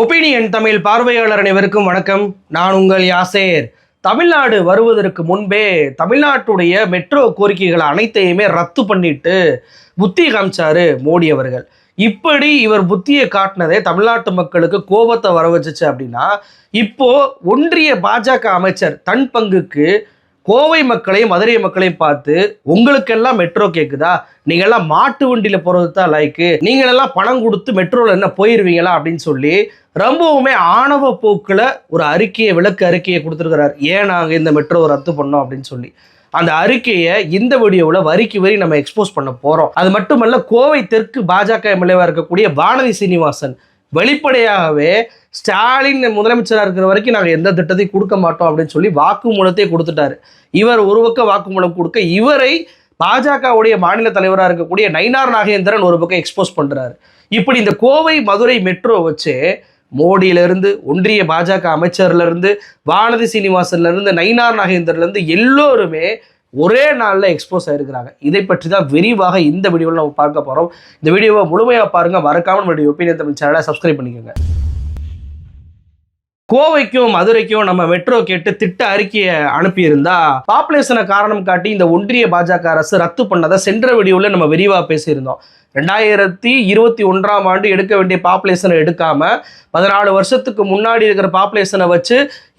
Opinion Tamil பார்வையாளர் அனைவருக்கும் வணக்கம். நான் உங்கள் யாசேர். தமிழ்நாடு வருவதற்கு முன்பே தமிழ்நாட்டுடைய மெட்ரோ கோரிக்கைகள் அனைத்தையுமே ரத்து பண்ணிட்டு புத்தி காமிச்சாரு மோடி அவர்கள். இப்படி இவர் புத்தியை காட்டினதே தமிழ்நாட்டு மக்களுக்கு கோபத்தை வர வச்சுச்சு அப்படின்னா இப்போ ஒன்றிய பாஜக அமைச்சர் தன் பங்குக்கு கோவை மக்களையும் மதுரை மக்களையும் பார்த்து உங்களுக்கெல்லாம் மெட்ரோ கேட்குதா நீங்கள்லாம் மாட்டு வண்டியில் போகிறது தான் லைக்கு நீங்களெல்லாம் பணம் கொடுத்து மெட்ரோவில் என்ன போயிடுவீங்களா அப்படின்னு சொல்லி ரொம்பவுமே ஆணவ போக்கில் ஒரு அறிக்கையை விளக்கு அறிக்கையை கொடுத்துருக்கிறார். ஏன் நாங்கள் இந்த மெட்ரோ ரத்து பண்ணோம் அப்படின்னு சொல்லி. அந்த அறிக்கையை இந்த வீடியோவில் வரிக்கு வரி நம்ம எக்ஸ்போஸ் பண்ண போகிறோம் அது மட்டுமல்ல கோவை தெற்கு பாஜக எம்எல்ஏவாக இருக்கக்கூடிய வானதி சீனிவாசன் வெளிப்படையாகவே ஸ்டாலின் முதலமைச்சராக இருக்கிற வரைக்கும் நாங்கள் எந்த திட்டத்தையும் கொடுக்க மாட்டோம் அப்படின்னு சொல்லி வாக்குமூலத்தை கொடுத்துட்டாரு. இவர் ஒரு பக்கம் வாக்குமூலம் கொடுக்க இவரை பாஜகவுடைய மாநில தலைவராக இருக்கக்கூடிய நயினார் நாகேந்திரன் ஒரு பக்கம் எக்ஸ்போஸ் பண்ணுறாரு இப்படி இந்த கோவை மதுரை மெட்ரோ வச்சு மோடியிலிருந்து ஒன்றிய பாஜக அமைச்சர்லேருந்து வானதி சீனிவாசன்லேருந்து நயினார் நாகேந்திரன்லேருந்து எல்லோருமே ஒரே நாளில் எக்ஸ்போஸ் ஆகிருக்கிறாங்க இதை பற்றி தான் விரிவாக இந்த வீடியோவில் நம்ம பார்க்க போகிறோம் இந்த வீடியோவை முழுமையாக பாருங்கள் மறக்காமல் நம்மளுடைய ஒப்பீனியன் தமிழ் சேனலை சப்ஸ்கிரைப் பண்ணிக்கோங்க. கோவைக்கும் மதுரைக்கும் நம்ம மெட்ரோ கேட்டு திட்ட அறிக்கையை அனுப்பியிருந்தா பாப்புலேஷனை காரணம் காட்டி இந்த ஒன்றிய பாஜக அரசு ரத்து பண்ணதை சென்ற வீடியோவில் நம்ம விரிவாக பேசியிருந்தோம். ரெண்டாயிரத்தி இருபத்தி ஒன்றாம் ஆண்டு எடுக்க வேண்டிய பாப்புலேஷனை எடுக்காம பதினாலு வருஷத்துக்கு முன்னாடி இருக்கிற பாப்புலேஷனை வச்சு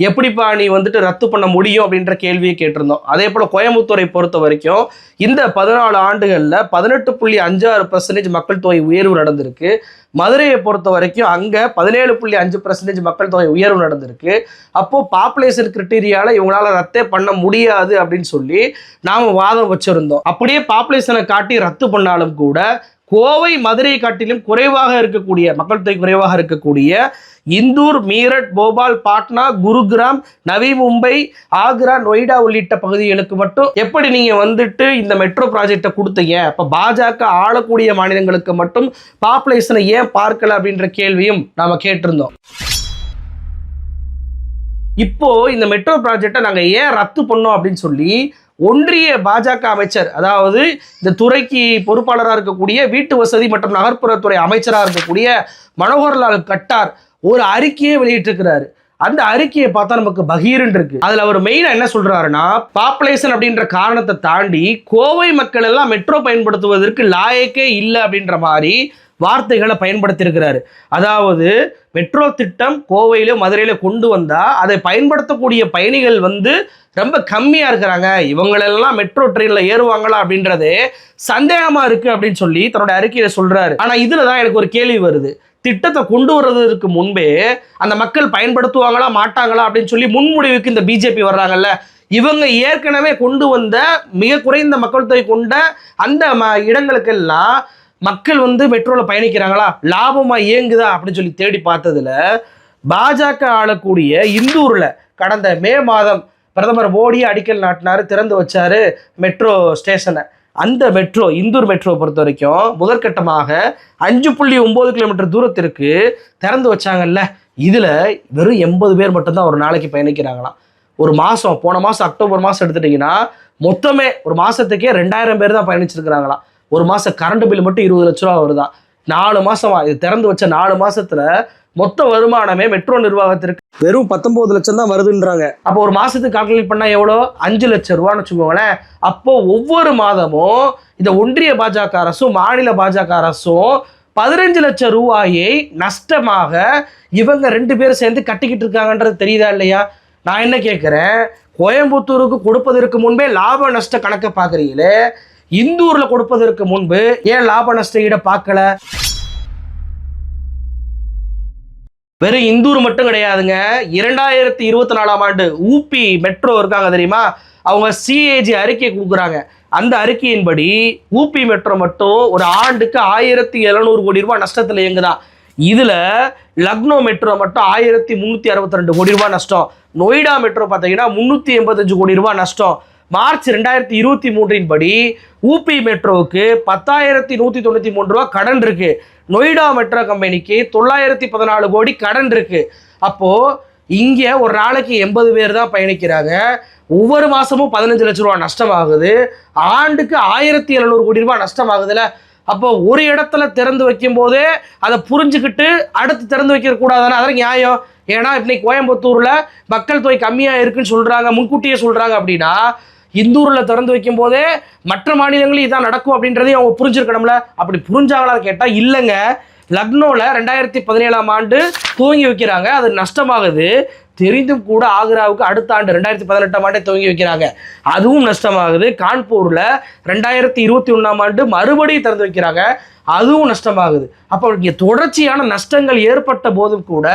எப்படிப்பா நீ வந்துட்டு ரத்து பண்ண முடியும் அப்படின்ற கேள்வியை கேட்டிருந்தோம். அதே போல் கோயம்புத்தூரை பொறுத்த வரைக்கும் இந்த பதினாலு ஆண்டுகளில் பதினெட்டு புள்ளி அஞ்சாறு பர்சன்டேஜ் மக்கள் தொகை உயர்வு நடந்திருக்கு. மதுரையை பொறுத்த வரைக்கும் அங்கே பதினேழு புள்ளி அஞ்சு பர்சன்டேஜ் மக்கள் தொகை உயர்வு நடந்திருக்கு. அப்போது பாப்புலேஷன் கிரிட்டீரியாவில் இவங்களால ரத்தே பண்ண முடியாது அப்படின்னு சொல்லி நாம் வாதம் வச்சுருந்தோம். அப்படியே பாப்புலேஷனை காட்டி ரத்து பண்ணாலும் கூட கோவை மதுரை காட்டிலும் குறைவாக இருக்கக்கூடிய மக்கள் தொகை குறைவாக இருக்கக்கூடிய இந்தூர் மீரட் போபால் பாட்னா குருகிராம் நவி மும்பை ஆக்ரா நொய்டா உள்ளிட்ட பகுதிகளுக்கு மட்டும் எப்படி நீங்கள் வந்துட்டு இந்த மெட்ரோ ப்ராஜெக்டை கொடுத்தீங்க? அப்போ பாஜக ஆளக்கூடிய மாநிலங்களுக்கு மட்டும் பாப்புலேஷனை ஏன் பார்க்கல அப்படின்ற கேள்வியும் நாம் கேட்டிருந்தோம். இப்போ இந்த மெட்ரோ ப்ராஜெக்டை நாங்கள் ஏன் ரத்து பண்ணோம் அப்படின்னு சொல்லி ஒன்றிய பாஜக அமைச்சர் அதாவது இந்த துறைக்கு பொறுப்பாளராக இருக்கக்கூடிய வீட்டு வசதி மற்றும் நகர்ப்புறத்துறை அமைச்சராக இருக்கக்கூடிய மனோகர்லால் கட்டார் ஒரு அறிக்கையை வெளியிட்டிருக்கிறாரு. அந்த அறிக்கையை பார்த்தா நமக்கு பகீர்னு இருக்கு. அதுல அவர் மெயினா என்ன சொல்றாருன்னா பாப்புலேஷன் அப்படின்ற காரணத்தை தாண்டி கோவை மக்கள் எல்லாம் மெட்ரோ பயன்படுத்துவதற்கு லாயக்கே இல்லை அப்படின்ற மாதிரி வார்த்தைகளை பயன்படுத்தியிருக்கிறாரு. அதாவது மெட்ரோ திட்டம் கோவையில மதுரையில கொண்டு வந்தா அதை பயன்படுத்தக்கூடிய பயணிகள் வந்து ரொம்ப கம்மியா இருக்கிறாங்க. இவங்களெல்லாம் மெட்ரோ ட்ரெயின்ல ஏறுவாங்களா அப்படின்றது சந்தேகமா இருக்கு அப்படின்னு சொல்லி தன்னோட அறிக்கையில சொல்றாரு. ஆனா இதில் தான் எனக்கு ஒரு கேள்வி வருது. திட்டத்தை கொண்டு வர்றதுக்கு முன்பே அந்த மக்கள் பயன்படுத்துவாங்களா மாட்டாங்களா அப்படின்னு சொல்லி முன்முடிவுக்கு இந்த பிஜேபி வர்றாங்கல்ல. இவங்க ஏற்கனவே கொண்டு வந்த மிக குறைந்த மக்கள் தொகை கொண்ட அந்த ம இடங்களுக்கெல்லாம் மக்கள் வந்து மெட்ரோவில் பயணிக்கிறாங்களா? லாபமாக இயங்குதா? அப்படின்னு சொல்லி தேடி பார்த்ததுல பாஜக ஆளக்கூடிய இந்தூரில் கடந்த மே மாதம் பிரதமர் மோடி அடிக்கல் நாட்டினார் திறந்து வச்சார் மெட்ரோ ஸ்டேஷனை அந்த மெட்ரோ இந்தூர் மெட்ரோ பொறுத்த வரைக்கும் முதற்கட்டமாக அஞ்சு புள்ளி ஒம்பது கிலோமீட்டர் தூரத்திற்கு திறந்து வச்சாங்கல்ல. இதில் வெறும் எண்பது பேர் மட்டும்தான் ஒரு நாளைக்கு பயணிக்கிறாங்களாம். ஒரு மாதம் போன மாதம் அக்டோபர் மாதம் எடுத்துட்டிங்கன்னா மொத்தமே ஒரு மாதத்துக்கே ரெண்டாயிரம் பேர் தான் பயணிச்சிருக்கிறாங்களாம். ஒரு மாதம் கரண்ட் பில் மட்டும் இருபது லட்ச ரூபா வருதான் நாலு மாசமா இது திறந்து வச்ச நாலு மாசத்துல மொத்த வருமானமே மெட்ரோ நிர்வாகத்திற்கு வெறும் பத்தொன்பது லட்சம் தான் வருதுன்றாங்க. அப்போ ஒரு மாசத்துக்கு கால்குலேட் பண்ணா எவ்வளோ? அஞ்சு லட்சம் ரூபான்னு வச்சுக்கோங்களேன். அப்போ ஒவ்வொரு மாதமும் இந்த ஒன்றிய பாஜக அரசும் மாநில பாஜக அரசும் பதினஞ்சு லட்சம் ரூபாயை நஷ்டமாக இவங்க ரெண்டு பேரும் சேர்ந்து கட்டிக்கிட்டு இருக்காங்கன்றது தெரியுதா இல்லையா? நான் என்ன கேட்குறேன் கோயம்புத்தூருக்கு கொடுப்பதற்கு முன்பே லாப நஷ்ட கணக்கை பார்க்குறீங்களே இந்தூர்ல கொடுப்பதற்கு முன்பு ஏன் லாப நஷ்ட ஈட பார்க்கல? வெறும் இந்தூர் மட்டும் கிடையாதுங்க. இரண்டாயிரத்தி இருபத்தி நாலாம் ஆண்டு ஊபி மெட்ரோ இருக்காங்க தெரியுமா? அவங்க சிஏஜி அறிக்கை கொடுக்குறாங்க. அந்த அறிக்கையின்படி ஊபி மெட்ரோ மட்டும் ஒரு ஆண்டுக்கு ஆயிரத்தி எழுநூறு கோடி ரூபாய் நஷ்டத்தில் இயங்குதான் இதில் லக்னோ மெட்ரோ மட்டும் ஆயிரத்தி முந்நூற்றி அறுபத்தி ரெண்டு கோடி ரூபாய் நஷ்டம். நொய்டா மெட்ரோ பார்த்தீங்கன்னா முந்நூற்றி எண்பத்தஞ்சு கோடி ரூபாய் நஷ்டம். மார்ச் ரெண்டாயிரத்தி இருபத்தி மூன்றின் படி ஊபி மெட்ரோவுக்கு பத்தாயிரத்தி நூற்றி தொண்ணூற்றி மூணு ரூபா கடன் இருக்கு. நொய்டா மெட்ரோ கம்பெனிக்கு தொள்ளாயிரத்தி பதினாலு கோடி கடன் இருக்கு. அப்போது இங்கே ஒரு நாளைக்கு எண்பது பேர் தான் பயணிக்கிறாங்க. ஒவ்வொரு மாதமும் பதினஞ்சு லட்ச ரூபா நஷ்டமாகுது. ஆண்டுக்கு ஆயிரத்தி எழுநூறு கோடி ரூபா நஷ்டமாகுதுல. அப்போ ஒரு இடத்துல திறந்து வைக்கும் போதே அதை புரிஞ்சுக்கிட்டு அடுத்து திறந்து வைக்கக்கூடாதானே அதெல்லாம் நியாயம். ஏன்னா இன்னைக்கு கோயம்புத்தூரில் மக்கள் தொகை கம்மியாக இருக்குன்னு சொல்கிறாங்க முன்கூட்டியே சொல்கிறாங்க அப்படின்னா இந்தூரில் திறந்து வைக்கும் போதே மற்ற மாநிலங்களில் இதான் நடக்கும் அப்படின்றதையும் அவங்க புரிஞ்சிருக்கணும்ல. அப்படி புரிஞ்சாங்களான்னு கேட்டால் இல்லைங்க. லக்னோவில் ரெண்டாயிரத்தி பதினேழாம் ஆண்டு துவங்கி வைக்கிறாங்க. அது நஷ்டமாகுது. தெரிந்தும் கூட ஆக்ராவுக்கு அடுத்த ஆண்டு ரெண்டாயிரத்தி பதினெட்டாம் ஆண்டே துவங்கி வைக்கிறாங்க. அதுவும் நஷ்டமாகுது. கான்பூரில் ரெண்டாயிரத்தி இருபத்தி ஒன்றாம் ஆண்டு மறுபடியும் திறந்து வைக்கிறாங்க. அதுவும் நஷ்டமாகுது. அப்போ இங்கே தொடர்ச்சியான நஷ்டங்கள் ஏற்பட்ட போதும் கூட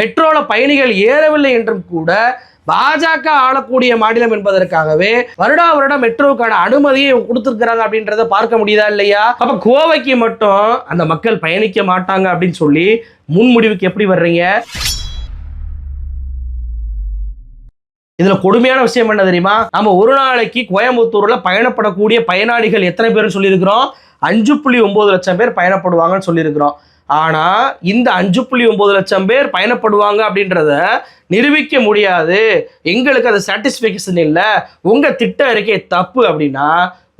மெட்ரோவில் பயணிகள் ஏறவில்லை என்றும் கூட பாஜக ஆளக்கூடிய மாநிலம் என்பதற்காகவே வருடா வருடம் மெட்ரோவுக்கான அனுமதியை கொடுத்துருக்குறாங்க அப்படின்றத பார்க்க முடியுதா இல்லையா? அப்ப கோவைக்கு மட்டும் அந்த மக்கள் பயணிக்க மாட்டாங்க அப்படின்னு சொல்லி முன்முடிவுக்கு எப்படி வர்றீங்க? இதுல கொடுமையான விஷயம் என்ன தெரியுமா? நம்ம ஒரு நாளைக்கு கோயம்புத்தூர்ல பயணப்படக்கூடிய பயனாளிகள் எத்தனை பேர்னு சொல்லியிருக்கிறோம்? அஞ்சு புள்ளி ஒன்பது லட்சம் பேர் பயணப்படுவாங்கன்னு சொல்லியிருக்கிறோம். ஆனா இந்த அஞ்சு புள்ளி ஒன்பது லட்சம் பேர் பயணப்படுவாங்க அப்படின்றத நிரூபிக்க முடியாது. எங்களுக்கு அது சாட்டிஸ்ஃபேக்ஷன் இல்லை. உங்க திட்ட அறிக்கை தப்பு அப்படின்னா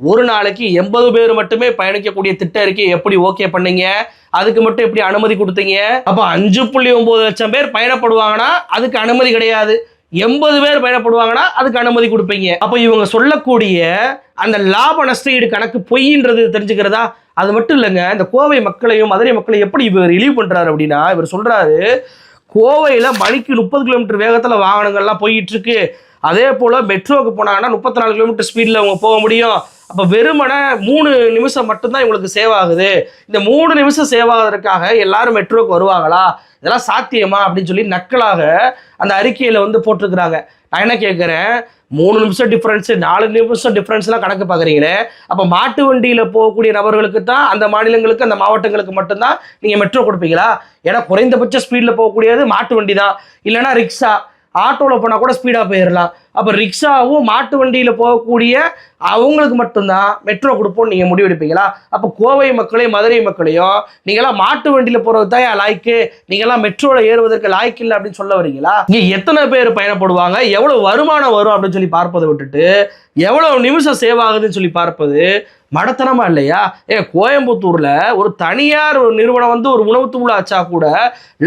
ஒரு நாளைக்கு எண்பது பேர் மட்டுமே பயணிக்கக்கூடிய திட்ட அறிக்கையை எப்படி ஓகே பண்ணீங்க? அதுக்கு மட்டும் எப்படி அனுமதி கொடுத்தீங்க? அப்போ அஞ்சு புள்ளி ஒன்பது லட்சம் பேர் பயணப்படுவாங்கன்னா அதுக்கு அனுமதி கிடையாது. எண்பது பேர் பயணப்படுவாங்கன்னா அதுக்கு அனுமதி கொடுப்பீங்க. அப்போ இவங்க சொல்லக்கூடிய அந்த லாப நஷ்டஈடு கணக்கு பொய்ன்றது தெரிஞ்சுக்கிறதா? அது மட்டும் இல்லைங்க. இந்த கோவை மக்களையும் மதுரை மக்களையும் எப்படி இவர் இழிவு பண்ணுறாரு அப்படின்னா இவர் சொல்கிறாரு கோவையில் மணிக்கு முப்பது கிலோமீட்டர் வேகத்தில் வாகனங்கள்லாம் போயிட்டுருக்கு. அதே போல் மெட்ரோவுக்கு போனாங்கன்னா முப்பத்தி நாலு கிலோமீட்டர் ஸ்பீடில் அவங்க போக முடியும். அப்போ வெறுமனே மூணு நிமிஷம் மட்டும்தான் இவங்களுக்கு சேவ் ஆகுது. இந்த மூணு நிமிஷம் சேவ் ஆகுறதுக்காக எல்லாரும் மெட்ரோவுக்கு வருவாங்களா? இதெல்லாம் சாத்தியமா அப்படின்னு சொல்லி நக்கலாக அந்த அறிக்கையில் வந்து போட்டிருக்கிறாங்க. நான் என்ன கேட்குறேன் மூணு நிமிஷம் டிஃப்ரென்ஸு நாலு நிமிஷம் டிஃப்ரென்ஸ்லாம் கணக்கு பார்க்குறீங்களே அப்போ மாட்டு வண்டியில் போகக்கூடிய நபர்களுக்கு தான் அந்த மாநிலங்களுக்கு அந்த மாவட்டங்களுக்கு மட்டும்தான் நீங்கள் மெட்ரோ கொடுப்பீங்களா? ஏன்னா குறைந்தபட்ச ஸ்பீடில் போகக்கூடியது மாட்டு வண்டி தான் இல்லைன்னா ரிக்ஷா ஆட்டோவில் போனால் கூட ஸ்பீடாக போயிடலாம் அப்போ ரிக்ஷாவும் மாட்டு வண்டியில் போகக்கூடிய அவங்களுக்கு மட்டும்தான் மெட்ரோ கொடுப்போம்னு நீங்கள் முடிவெடுப்பீங்களா? அப்போ கோவை மக்களையும் மதுரை மக்களையும் நீங்களாம் மாட்டு வண்டியில் போகிறது தான் லாய்க்கு? நீங்களாம் மெட்ரோவில் ஏறுவதற்கு லாய்க்கு இல்லை அப்படின்னு சொல்ல வரீங்களா இங்கே எத்தனை பேர் பயணப்படுவாங்க? எவ்வளோ வருமானம் வரும் அப்படின்னு சொல்லி பார்ப்பதை விட்டுட்டு எவ்வளோ நிமிஷம் சேவ் ஆகுதுன்னு சொல்லி பார்ப்பது மடத்தனமா இல்லையா? ஏ கோயம்புத்தூர்ல ஒரு தனியார் ஒரு நிறுவனம் வந்து ஒரு உணவு தூள் ஆச்சா கூட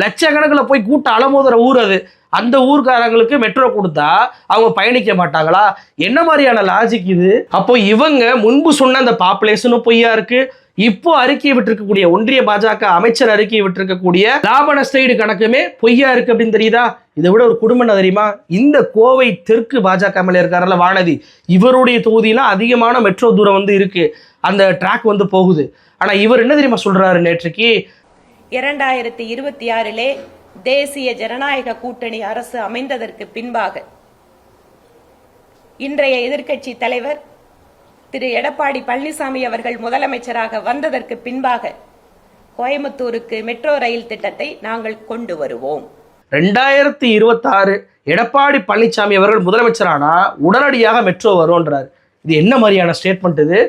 லட்சக்கணக்கில் போய் கூட்ட அலமோதுற ஊர் அது. அந்த ஊர்க்காரங்களுக்கு மெட்ரோ கொடுத்தா அவங்க பயணிக்க மாட்டாங்களா? என்ன மாதிரியான லாஜிக் இது? அப்போ இவங்க முன்பு சொன்ன அந்த பாப்புலேஷனும் பொய்யா இருக்கு? இப்போ அறிக்கையை விட்டிருக்கக்கூடிய ஒன்றிய பாஜக அமைச்சர் அறிக்கையை விட்டிருக்கக்கூடிய லாப நஷ்டஈடு கணக்குமே பொய்யா இருக்கு அப்படின்னு தெரியுதா? இதை விட ஒரு குடும்பம் என்ன தெரியுமா? இந்த கோவை தெற்கு பாஜக எம்எல்ஏ இருக்காரல்ல வானதி இவருடைய தொகுதியெலாம் அதிகமான மெட்ரோ தூரம் வந்து இருக்கு. அந்த ட்ராக் வந்து போகுது. ஆனால் இவர் என்ன தெரியுமா சொல்றாரு நேற்றுக்கு? இரண்டாயிரத்தி இருபத்தி ஆறிலே தேசிய ஜனநாயக கூட்டணி அரசு அமைந்ததற்கு பின்பாக இன்றைய எதிர்க்கட்சி தலைவர் திரு எடப்பாடி பழனிசாமி அவர்கள் முதலமைச்சராக வந்ததற்கு பின்பாக கோயம்புத்தூருக்கு மெட்ரோ ரயில் திட்டத்தை நாங்கள் கொண்டு வருவோம். ரெண்டாயிரத்தி இருபத்தாறு எடப்பாடி பழனிசாமி அவர்கள் முதலமைச்சரானா உடனடியாக மெட்ரோ வரும்ன்றார். இது என்ன மாதிரியான ஸ்டேட்மெண்ட் இது?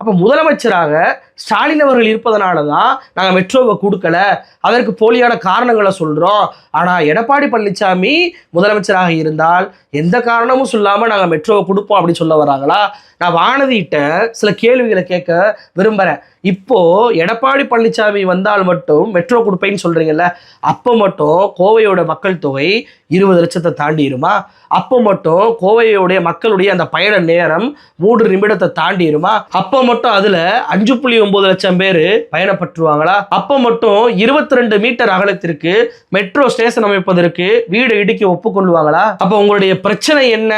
அப்போ முதலமைச்சராக ஸ்டாலின் அவர்கள் இருப்பதனால தான் நாங்கள் மெட்ரோவை கொடுக்கல. அதற்கு போலியான காரணங்களை சொல்கிறோம் ஆனால் எடப்பாடி பழனிசாமி முதலமைச்சராக இருந்தால் எந்த காரணமும் சொல்லாமல் நாங்கள் மெட்ரோவை கொடுப்போம் அப்படின்னு சொல்ல வராங்களா? நான் வானதிட்ட சில கேள்விகளை கேட்க விரும்புகிறேன் இப்போ எடப்பாடி பழனிசாமி வந்தால் மட்டும் மெட்ரோ கொடுப்பேன்னு சொல்கிறீங்கல்ல அப்போ மட்டும் கோவையோட மக்கள் தொகை இருபது லட்சத்தை தாண்டிடுமா? அப்போ மட்டும் கோவையோடைய மக்களுடைய அந்த பயண நேரம் மூன்று நிமிடத்தை தாண்டிடுமா? அப்போ மட்டும் அதுல அஞ்சு புள்ளி ஒன்பது லட்சம் பேர் பயணப்பட்டுருவாங்களா? அப்போ மட்டும் இருபத்தி ரெண்டு மீட்டர் அகலத்திற்கு மெட்ரோ ஸ்டேஷன் அமைப்பதற்கு வீடு இடுக்கி ஒப்புக்கொள்வாங்களா? அப்போ உங்களுடைய பிரச்சனை என்ன?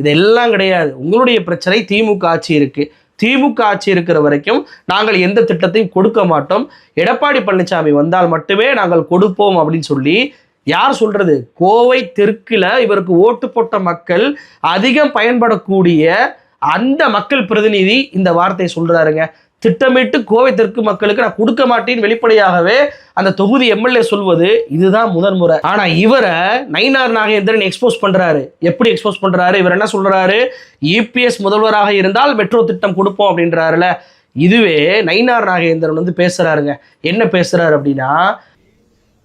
இதெல்லாம் கிடையாது. உங்களுடைய பிரச்சனை திமுக ஆட்சி இருக்கு. திமுக ஆட்சி இருக்கிற வரைக்கும் நாங்கள் எந்த திட்டத்தையும் கொடுக்க மாட்டோம். எடப்பாடி பழனிசாமி வந்தால் மட்டுமே நாங்கள் கொடுப்போம் அப்படின்னு சொல்லி யார் சொல்றது? கோவை தெற்குல இவருக்கு ஓட்டு போட்ட மக்கள் அதிகம் பயன்படக்கூடிய அந்த மக்கள் பிரதிநிதி இந்த வார்த்தையை சொல்றாருங்க. திட்டமிட்டு கோவை தெற்கு மக்களுக்கு நான் கொடுக்க மாட்டேன்னு வெளிப்படையாகவே அந்த தொகுதி எம்எல்ஏ சொல்வது இதுதான் முதன் முறை. ஆனா இவரை நயினார் நாகேந்திரன் எக்ஸ்போஸ் பண்றாரு. எப்படி எக்ஸ்போஸ் பண்றாரு? இவர் என்ன சொல்றாரு? இபிஎஸ் முதல்வராக இருந்தால் மெட்ரோ திட்டம் கொடுப்போம் அப்படின்றாருல. இதுவே நயினார் நாகேந்திரன் வந்து பேசுறாருங்க. என்ன பேசுறாரு அப்படின்னா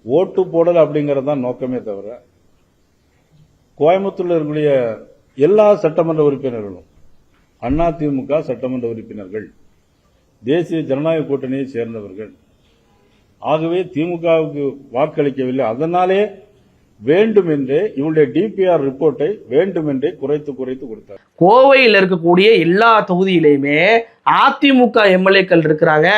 ஓட்டு போடல் அப்படிங்கிறது தான் நோக்கமே தவிர கோயம்புத்தூர்ல இருக்கக்கூடிய எல்லா சட்டமன்ற உறுப்பினர்களும் அதிமுக சட்டமன்ற உறுப்பினர்கள் தேசிய ஜனநாயக கூட்டணியை சேர்ந்தவர்கள். ஆகவே திமுகவுக்கு வாக்களிக்கவில்லை. அதனாலே வேண்டுமென்றே இவருடைய டிபிஆர் ரிப்போர்ட்டை வேண்டுமென்றே குறைத்து குறைத்து கொடுத்தார். கோவையில் இருக்கக்கூடிய எல்லா தொகுதியிலையுமே அதிமுக எம்எல்ஏக்கள் இருக்கிறாங்க.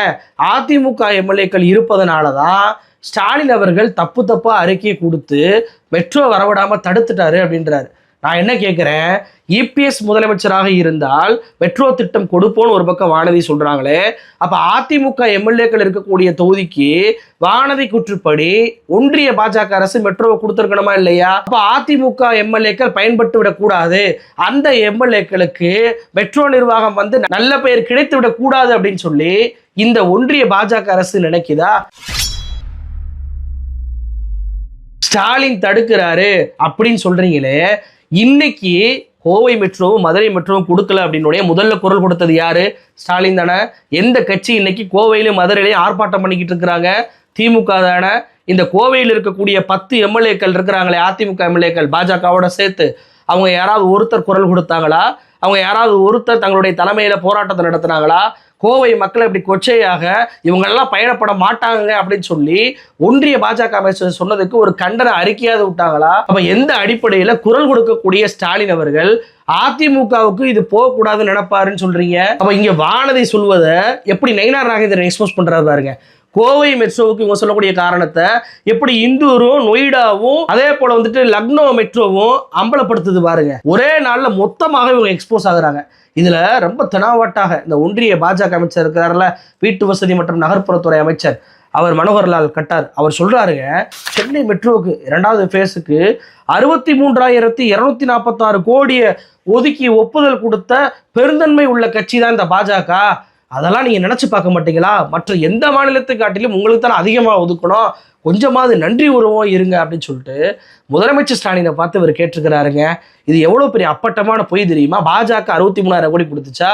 அதிமுக எம்எல்ஏக்கள் இருப்பதனால தான் ஸ்டாலின் அவர்கள் தப்பு தப்பா அறிக்கை கொடுத்து மெட்ரோ வரவிடாம தடுத்துட்டாரு அப்படின்றாரு. நான் என்ன கேட்குறேன் இபிஎஸ் முதலமைச்சராக இருந்தால் மெட்ரோ திட்டம் கொடுப்போம்னு ஒரு பக்கம் வானதி சொல்றாங்களே. அப்ப அதிமுக எம்எல்ஏக்கள் இருக்கக்கூடிய தொகுதிக்கு வானதி குற்றுப்படி ஒன்றிய பாஜக அரசு மெட்ரோவை கொடுத்துருக்கணுமா இல்லையா? அப்ப அதிமுக எம்எல்ஏக்கள் பயன்பட்டு விடக்கூடாது. அந்த எம்எல்ஏக்களுக்கு மெட்ரோ நிர்வாகம் வந்து நல்ல பெயர் கிடைத்து விடக்கூடாது அப்படின்னு சொல்லி இந்த ஒன்றிய பாஜக அரசு நினைக்குதா? ஸ்டாலின் தடுக்கிறாரு அப்படின்னு சொல்றீங்களே. இன்னைக்கு கோவை மெட்ரோவும் மதுரை மெட்ரோவும் கொடுக்கல அப்படின்னு முதல்ல குரல் கொடுத்தது யாரு? ஸ்டாலின் தானே. எந்த கட்சி இன்னைக்கு கோவையிலும் மதுரையிலையும் ஆர்ப்பாட்டம் பண்ணிக்கிட்டு இருக்கிறாங்க? திமுக தானே. இந்த கோவையில் இருக்கக்கூடிய பத்து எம்எல்ஏக்கள் இருக்கிறாங்களே அதிமுக எம்எல்ஏக்கள் பாஜகவோட சேர்த்து அவங்க யாராவது ஒருத்தர் குரல் கொடுத்தாங்களா? அவங்க யாராவது ஒருத்தர் தங்களுடைய தலைமையில போராட்டத்தை நடத்துனாங்களா? கோவை மக்களை இப்படி கொச்சையாக இவங்கெல்லாம் பயணப்பட மாட்டாங்க அப்படின்னு சொல்லி ஒன்றிய பாஜக அமைச்சர் சொன்னதுக்கு ஒரு கண்டன அறிக்கையாவது விட்டாங்களா? அப்ப எந்த அடிப்படையில குரல் கொடுக்கக்கூடிய ஸ்டாலின் அவர்கள் அதிமுகவுக்கு இது போகக்கூடாதுன்னு நினைப்பாருன்னு சொல்றீங்க? அப்ப இங்க வானதி சொல்வதை எப்படி நயினார் நாகேந்திரன் எக்ஸ்போஸ் பண்றாரு பாருங்க. கோவை மெட்ரோவுக்கு இவங்க சொல்லக்கூடிய காரணத்தை எப்படி இந்தூரும் நொய்டாவும் அதே போல வந்துட்டு லக்னோ மெட்ரோவும் அம்பலப்படுத்துது பாருங்க. ஒரே நாளில் மொத்தமாக இவங்க எக்ஸ்போஸ் ஆகுறாங்க. இதுல ரொம்ப தெனாவட்டாக இந்த ஒன்றிய பாஜக அமைச்சர் இருக்கிறார்ல வீட்டு வசதி மற்றும் நகர்ப்புறத்துறை அமைச்சர் அவர் மனோகர்லால் கட்டார். அவர் சொல்றாருங்க சென்னை மெட்ரோவுக்கு இரண்டாவது ஃபேஸுக்கு அறுபத்தி மூன்றாயிரத்தி இருநூத்தி நாற்பத்தாறு கோடியை ஒதுக்கி ஒப்புதல் கொடுத்த பெருந்தன்மை உள்ள கட்சி தான் இந்த பாஜக. அதெல்லாம் நீங்கள் நினச்சி பார்க்க மாட்டீங்களா? மற்ற எந்த மாநிலத்தை காட்டிலும் உங்களுக்கு தானே அதிகமாக ஒதுக்கணும். கொஞ்சமாவது நன்றி உருவம் இருங்க அப்படின்னு சொல்லிட்டு முதலமைச்சர் ஸ்டாலினை பார்த்து இவர் கேட்டிருக்கிறாருங்க. இது எவ்வளோ பெரிய அப்பட்டமான பொய் தெரியுமா? பாஜக அறுபத்தி மூணாயிரம் கோடி கொடுத்துச்சா?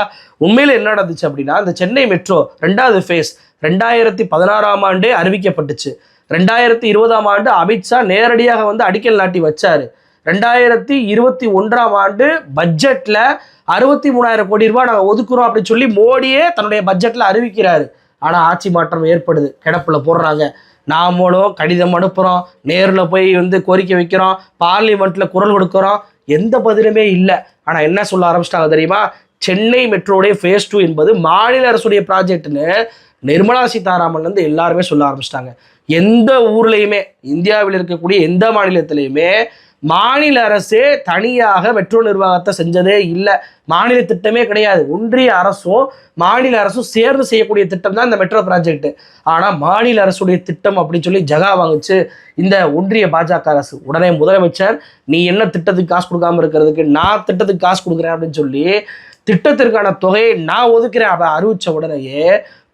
உண்மையில் என்ன நடந்துச்சு அப்படின்னா இந்த சென்னை மெட்ரோ ரெண்டாவது ஃபேஸ் ரெண்டாயிரத்தி பதினாறாம் ஆண்டே அறிவிக்கப்பட்டுச்சு. ரெண்டாயிரத்தி இருபதாம் ஆண்டு அமித்ஷா நேரடியாக வந்து அடிக்கல் நாட்டி வச்சார். ரெண்டாயிரத்தி இருபத்தி ஒன்றாம் ஆண்டு பட்ஜெட்டில் அறுபத்தி மூணாயிரம் கோடி ரூபாய் நாங்கள் ஒதுக்குறோம் அப்படின்னு சொல்லி மோடியே தன்னுடைய பட்ஜெட்டில் அறிவிக்கிறாரு. ஆனால் ஆட்சி மாற்றம் ஏற்படுது. கிடப்பில் போடுறாங்க. நாமளும் கடிதம் அனுப்புகிறோம் நேரில் போய் வந்து கோரிக்கை வைக்கிறோம். பார்லிமெண்ட்டில் குரல் கொடுக்குறோம். எந்த பதிலுமே இல்லை. ஆனால் என்ன சொல்ல ஆரம்பிச்சிட்டாங்க தெரியுமா? சென்னை மெட்ரோடைய ஃபேஸ் டூ என்பது மாநில அரசுடைய ப்ராஜெக்ட்னு நிர்மலா சீதாராமன்லேருந்து எல்லாருமே சொல்ல ஆரம்பிச்சிட்டாங்க. எந்த ஊர்லேயுமே இந்தியாவில் இருக்கக்கூடிய எந்த மாநிலத்திலையுமே மாநில அரசே தனியாக மெட்ரோ நிர்வாகத்தை செஞ்சதே இல்லை. மாநில திட்டமே கிடையாது. ஒன்றிய அரசும் மாநில அரசும் சேர்ந்து செய்யக்கூடிய திட்டம் தான் இந்த மெட்ரோ ப்ராஜெக்ட். ஆனால் மாநில அரசுடைய திட்டம் அப்படின்னு சொல்லி ஜகா வாங்குச்சு இந்த ஒன்றிய பாஜக அரசு. உடனே முதலமைச்சர் நீ என்ன திட்டத்துக்கு காசு கொடுக்காம இருக்கிறதுக்கு? நான் திட்டத்துக்கு காசு கொடுக்குறேன் அப்படின்னு சொல்லி திட்டத்திற்கான தொகையை நான் ஒதுக்கிறேன். அப்படி அறிவித்த உடனேயே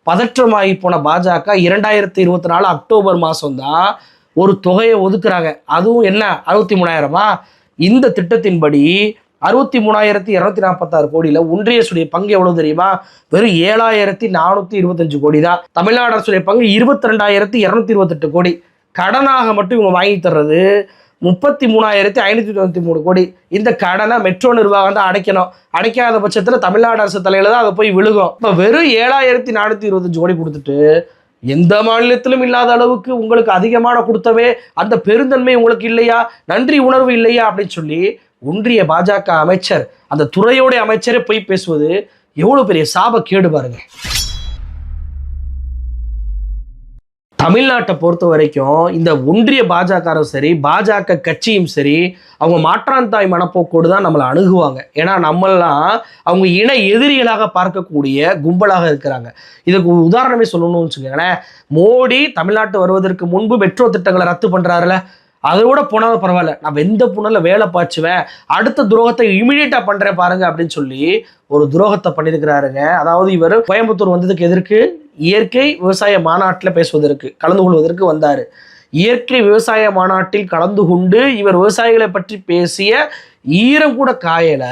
பதற்றமாகி போன பாஜக இரண்டாயிரத்தி இருபத்தி நாலு அக்டோபர் மாதம் தான் ஒரு தொகையை ஒதுக்குறாங்க. அதுவும் என்ன? அறுபத்தி மூணாயிரமா? இந்த திட்டத்தின்படி அறுபத்தி மூணாயிரத்தி இரநூத்தி நாற்பத்தாறு கோடியில் ஒன்றிய அரசுடைய பங்கு எவ்வளவு தெரியுமா? வெறும் ஏழாயிரத்தி நானூற்றி இருபத்தஞ்சு கோடி தான். தமிழ்நாடு அரசுடைய பங்கு இருபத்தி ரெண்டாயிரத்தி இரநூத்தி இருபத்தெட்டு கோடி. கடனாக மட்டும் இவங்க வாங்கி தர்றது முப்பத்தி மூணாயிரத்தி ஐநூற்றி தொண்ணூற்றி மூணு கோடி. இந்த கடனை மெட்ரோ நிர்வாகம் தான் அடைக்கணும். அடைக்காத பட்சத்தில் தமிழ்நாடு அரசு தலையில தான் அதை போய் விழுகும். இப்போ வெறும் ஏழாயிரத்தி நானூற்றி இருபத்தஞ்சு கோடி கொடுத்துட்டு எந்த மாநிலத்திலும் இல்லாத அளவுக்கு உங்களுக்கு அதிகமான கொடுத்தவே அந்த பெருந்தன்மை உங்களுக்கு இல்லையா? நன்றி உணர்வு இல்லையா? அப்படின்னு சொல்லி ஒன்றிய பாஜக அமைச்சர் அந்த துறையோடைய அமைச்சரே போய் பேசுவது எவ்வளவு பெரிய சாப கேடு பாருங்க. தமிழ்நாட்டை பொறுத்த வரைக்கும் இந்த ஒன்றிய பாஜகவும் சரி பாஜக கட்சியும் சரி அவங்க மாற்றான் தாய் மனப்போக்கோடு தான் நம்மளை அணுகுவாங்க. ஏன்னா நம்மெல்லாம் அவங்க இன எதிரிகளாக பார்க்கக்கூடிய கும்பலாக இருக்கிறாங்க. இதுக்கு உதாரணமே சொல்லணும்னு வச்சுக்கோங்களேன். மோடி தமிழ்நாட்டு வருவதற்கு முன்பு மெட்ரோ திட்டங்களை ரத்து பண்ணுறாருல கூட போனாலும் பரவாயில்ல. நான் எந்த புனலில் வேலை பாய்ச்சுவேன் அடுத்த துரோகத்தை இமீடியட்டாக பண்ணுறேன் பாருங்க அப்படின்னு சொல்லி ஒரு துரோகத்தை பண்ணியிருக்கிறாருங்க. அதாவது இவர் கோயம்புத்தூர் வந்ததுக்கு எதிர்க்கு இயற்கை விவசாய மாநாட்டில் பேசுவதற்கு கலந்து கொள்வதற்கு வந்தார். இயற்கை விவசாய மாநாட்டில் கலந்து கொண்டு இவர் விவசாயிகளை பற்றி பேசிய ஈரம் கூட காயல.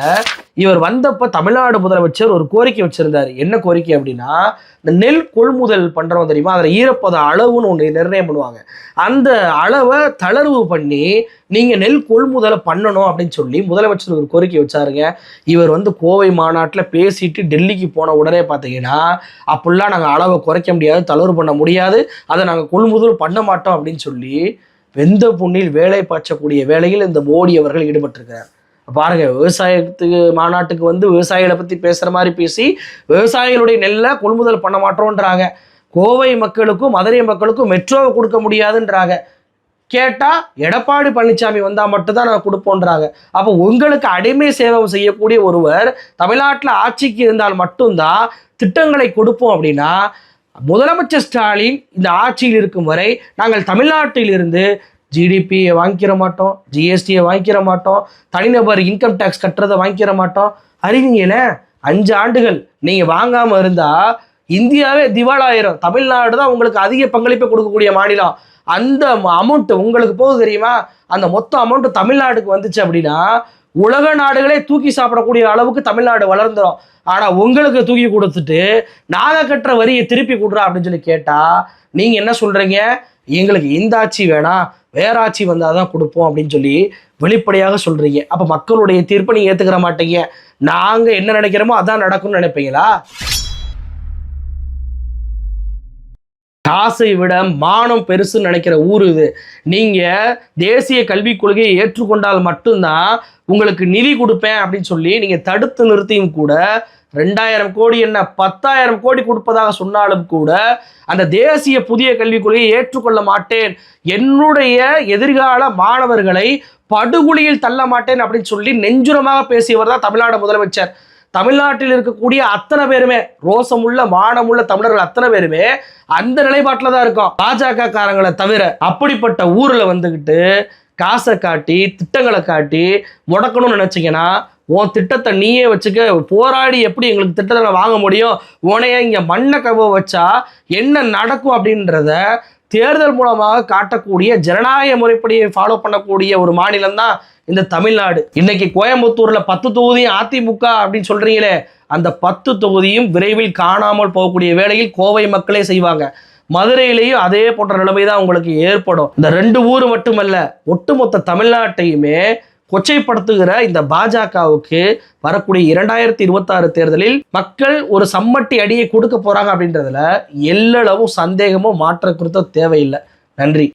இவர் வந்தப்ப தமிழ்நாடு முதலமைச்சர் ஒரு கோரிக்கை வச்சிருந்தாரு. என்ன கோரிக்கை அப்படின்னா இந்த நெல் கொள்முதல் பண்றவங்க தெரியுமா? அதில் ஈரப்பத அளவுன்னு ஒன்று நிர்ணயம் பண்ணுவாங்க. அந்த அளவை தளர்வு பண்ணி நீங்க நெல் கொள்முதலை பண்ணணும் அப்படின்னு சொல்லி முதலமைச்சர் ஒரு கோரிக்கை வச்சாருங்க. இவர் வந்து கோவை மாநாட்டில் பேசிட்டு டெல்லிக்கு போன உடனே பார்த்தீங்கன்னா அப்படிலாம் நாங்கள் அளவை குறைக்க முடியாது தளர்வு பண்ண முடியாது. அதை நாங்கள் கொள்முதல் பண்ண மாட்டோம் அப்படின்னு சொல்லி வெந்த புண்ணில் வேலை பாய்ச்சக்கூடிய வேலையில் இந்த மோடி அவர்கள் ஈடுபட்டிருக்கிறார். பாருங்க விவசாயத்துக்கு மாநாட்டுக்கு வந்து விவசாயிகளை பத்தி பேசுற மாதிரி பேசி விவசாயிகளுடைய நெல்லை கொள்முதல் பண்ண மாட்டோன்றாங்க கோவை மக்களுக்கும் மதுரை மக்களுக்கும் மெட்ரோவை கொடுக்க முடியாதுன்றாங்க. கேட்டால் எடப்பாடி பழனிசாமி வந்தால் மட்டும்தான் நாங்கள் கொடுப்போன்றாங்க அப்போ உங்களுக்கு அடிமை சேவை செய்யக்கூடிய ஒருவர் தமிழ்நாட்டில் ஆட்சிக்கு இருந்தால் மட்டும்தான் திட்டங்களை கொடுப்போம் அப்படின்னா முதலமைச்சர் ஸ்டாலின் இந்த ஆட்சியில் இருக்கும் வரை நாங்கள் தமிழ்நாட்டில் இருந்து ஜிடிபியை வாங்கிக்கிற மாட்டோம் ஜிஎஸ்டியை வாங்கிக்கிற மாட்டோம் தனிநபர் இன்கம் டேக்ஸ் கட்டுறதை வாங்கிக்கிற மாட்டோம். அறிவிங்களே? அஞ்சு ஆண்டுகள் நீங்கள் வாங்காமல் இருந்தால் இந்தியாவே திவாலாயிரும். தமிழ்நாடு தான் உங்களுக்கு அதிக பங்களிப்பை கொடுக்கக்கூடிய மாநிலம். அந்த அமௌண்ட்டு உங்களுக்கு போகுது தெரியுமா? அந்த மொத்த அமௌண்ட்டு தமிழ்நாடுக்கு வந்துச்சு அப்படின்னா உலக நாடுகளே தூக்கி சாப்பிடக்கூடிய அளவுக்கு தமிழ்நாடு வளர்ந்துடும் ஆனால் உங்களுக்கு தூக்கி கொடுத்துட்டு நாங்கள் கட்டுற வரியை திருப்பி கொடுறா அப்படின்னு சொல்லி கேட்டால் நீங்கள் என்ன சொல்கிறீங்க எங்களுக்கு இந்த ஆட்சி வேணாம் வேறாட்சி வந்தால் வந்தாதான் கொடுப்போம் அப்படின்னு சொல்லி வெளிப்படையாக சொல்றீங்க. அப்ப மக்களுடைய தீர்ப்பை நீங்க ஏற்றுக்கிற மாட்டீங்க. நாங்க என்ன நினைக்கிறோமோ அதான் நடக்கும்னு நினைப்பீங்களா? காசை விட மானம் பெருசுன்னு நினைக்கிற ஊர் இது. நீங்க தேசிய கல்விக் கொள்கையை ஏற்றுக்கொண்டால் மட்டும்தான் உங்களுக்கு நிதி கொடுப்பேன் அப்படின்னு சொல்லி நீங்க தடுத்து நிறுத்தியும் கூட ரெண்டாயிரம் கோடி என்ன? பத்தாயிரம் கோடி கொடுப்பதாக சொன்னாலும் கூட அந்த தேசிய புதிய கல்விக் கொள்கையை ஏற்றுக்கொள்ள மாட்டேன். என்னுடைய எதிர்கால மாணவர்களை படுகொலியில் தள்ள மாட்டேன் அப்படின்னு சொல்லி நெஞ்சுரமாக பேசியவர் தான் தமிழ்நாடு முதலமைச்சர். தமிழ்நாட்டில் இருக்கக்கூடிய அத்தனை பேருமே ரோசமுள்ள மானமுள்ள தமிழர்கள் அத்தனை பேருமே அந்த நிலைப்பாட்டில் தான் இருக்கும். பாஜக காரங்களை தவிர அப்படிப்பட்ட ஊரில் வந்துக்கிட்டு காசை காட்டி திட்டங்களை காட்டி முடக்கணும்னு நினச்சிங்கன்னா உன் திட்டத்தை நீயே வச்சுக்க போராடி எப்படி எங்களுக்கு திட்டத்தை வாங்க முடியும்? உனைய இங்கே மண்ணை கவ வச்சா என்ன நடக்கும் அப்படின்றத தேர்தல் மூலமாக காட்டக்கூடிய ஜனநாயக முறைப்படியை ஃபாலோ பண்ணக்கூடிய ஒரு மாநிலம் தான் இந்த தமிழ்நாடு. இன்னைக்கு கோயம்புத்தூரில் பத்து தொகுதியும் அதிமுக அப்படின்னு சொல்கிறீங்களே அந்த பத்து தொகுதியும் விரைவில் காணாமல் போகக்கூடிய வேளையில் கோவை மக்களே செய்வாங்க. மதுரையிலேயும் அதே போன்ற நிலைமை தான் உங்களுக்கு ஏற்படும். இந்த ரெண்டு ஊர் மட்டுமல்ல ஒட்டுமொத்த தமிழ்நாட்டையுமே கொச்சைப்படுத்துகிற இந்த பாஜகவுக்கு வரக்கூடிய இரண்டாயிரத்தி இருபத்தாறு தேர்தலில் மக்கள் ஒரு சம்மட்டி அடியை கொடுக்க போறாங்க அப்படின்றதுல எல்லளவும் சந்தேகமோ மாற்ற குறித்த தேவையில்லை. நன்றி.